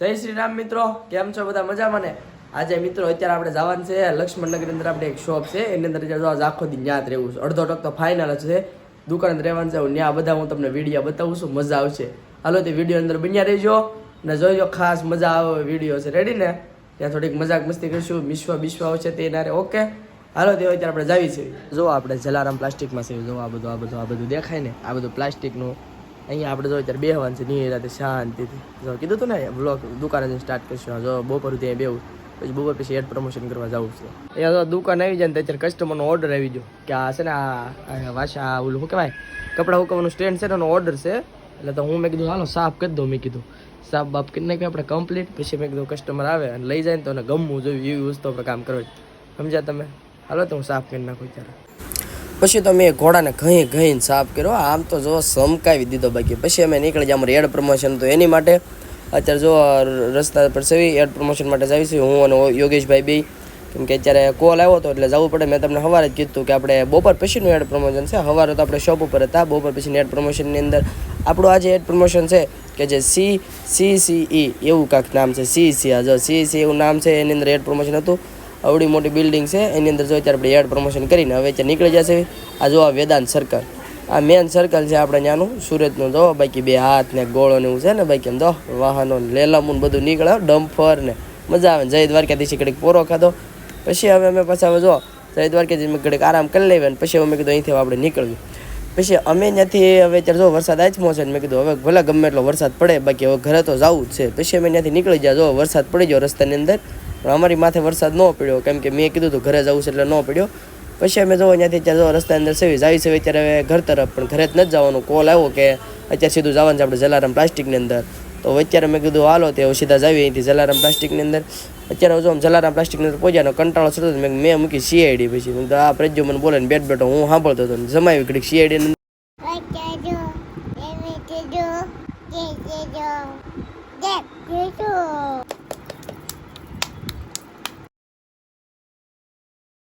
જય શ્રી રામ મિત્રો, કેમ છો બધા મજામાં ને? આજે મિત્રો અત્યારે આપણે જવાનું છે લક્ષ્મણનગર અંદર આપણે એક શોપ છે, એની અંદર અત્યારે જો આજ આખો દિન ન્યા જ રહેવું છે. અડધો ટક તો ફાઇનલ છે. દુકાન રહેવાનું છે ત્યાં બધા હું તમને વીડિયો બતાવું છું, મજા આવશે. હાલો, તે વીડિયો અંદર બન્યા રહેજો ને જોઈજો ખાસ મજા આવે વીડિયો છે. રેડી ને? ત્યાં થોડીક મજાક મસ્તી કરીશું, મિશ્વ બિશ્વ આવશે તે નારે ઓકે હાલો, તે અત્યારે આપણે જાવી છે. જો આપણે જલારામ પ્લાસ્ટિકમાં છે, જો આ બધું આ બધું આ બધું દેખાય ને, આ બધું પ્લાસ્ટિકનું અહીંયા આપણે જો અત્યારે બેહવાનું છે ની રાતે શાંતિથી. જો કીધું હતું ને બ્લોક દુકાને જઈને સ્ટાર્ટ કરીશું. જો બપોર સુધી અહીંયા બેવું પછી બપોર પછી એડ પ્રમોશન કરવા જવું છે. અહીંયા જો દુકાન આવી જાય ને અત્યારે કસ્ટમરનો ઓર્ડર આવી ગયો. કે આ છે ને આ વાસા ઓલું શું કહેવાય? કપડાં હુકવાનું સ્ટેન્ડ છે ને એનો ઓર્ડર છે. એટલે તો હું મેં કીધું, હાલો, સાફ કરી દઉં, મેં કીધું. સાફ બાફ કરીને કે આપણે કમ્પ્લીટ પછી મેં કીધું કસ્ટમર આવે અને લઈ જાય ને તો એને ગમવું જોઈએ, એવી વસ્તુ આપણે કામ કરો સમજ્યા તમે? હાલો તો હું સાફ કરી નાખું ત્યારે પછી તો મેં ઘોડાને ઘઈ ઘઈને સાફ કર્યો. આમ તો જો સમકાવી દીધો બાકી. પછી અમે નીકળી જાય એડ પ્રમોશન તો એની માટે અત્યારે જો રસ્તા પર સેવી એડ પ્રમોશન માટે જાવીશું હું અને યોગેશભાઈ બે. કેમ કે અત્યારે કોલ આવ્યો હતો એટલે જવું પડે. મેં તમને સવારે જ કીધું કે આપણે બપોર પછીનું એડ પ્રમોશન છે. સવારે તો આપણે શોપ ઉપર હતા. બપોર પછીની એડ પ્રમોશનની અંદર આપણું આજે એડ પ્રમોશન છે કે જે સી સી સી ઈ એવું કાંઈક નામ છે. સી સી આ જો સી સી એવું નામ છે. એની અંદર એડ પ્રમોશન હતું. આવડી મોટી બિલ્ડિંગ છે. એની અંદર જો અત્યારે આપણે એડ પ્રમોશન કરીને હવે ત્યાં નીકળી જશે. આ જો આ વેદાંત સર્કલ આ મેન સર્કલ છે આપણે ત્યાંનું. સુરતનું જો, બાકી બે હાથ ને ગોળો ને એવું છે ને બાકી એમ જો, વાહનો ને લેલામું ને બધું નીકળે ડમ્ફર ને મજા આવે જય દ્વારકાધીશી કડીક પોરો ખાધો. પછી હવે અમે પાછા હવે જો, જય દ્વારકાધીશ કડીક આરામ કરી લેવે ને પછી અમે કીધું અહીંથી આપણે નીકળ્યું પછી અમે ત્યાંથી હવે ત્યારે જો વરસાદ આચમો છે મેં કીધું હવે ભલે ગમે એટલો વરસાદ પડે, બાકી હવે ઘરે તો જવું જ છે. પછી અમે ત્યાંથી નીકળી જાય જો વરસાદ પડી ગયો રસ્તાની અંદર પણ અમારી માથે વરસાદ ન પડ્યો. કેમ કે મેં કીધું હતું ઘરે જવું છે એટલે ન પડ્યો. પછી અમે જો ત્યાંથી ત્યાં જવા રસ્તાની અંદર સેવી જાવી અત્યારે હવે ઘર તરફ પણ ઘરે જ નથી જવાનું. કોલ આવ્યો કે અત્યારે સીધું જવાનું છે આપણે જલારામ પ્લાસ્ટિકની અંદર. તો અત્યારે મેં કીધું હાલો તે સીધા જાવી અહીંથી જલારામ પ્લાસ્ટિકની અંદર. અત્યારે જો આમ જલારામ પ્લાસ્ટિકની અંદર પહોંચ્યાનો કંટાળો હતો મેં મેં મૂકી સીઆઈડી પછી. મેં આ પ્રજ્યો મને બોલે બેટ બેઠ. હું સાંભળતો હતો જમાવી ઘડીક સીઆઈડી What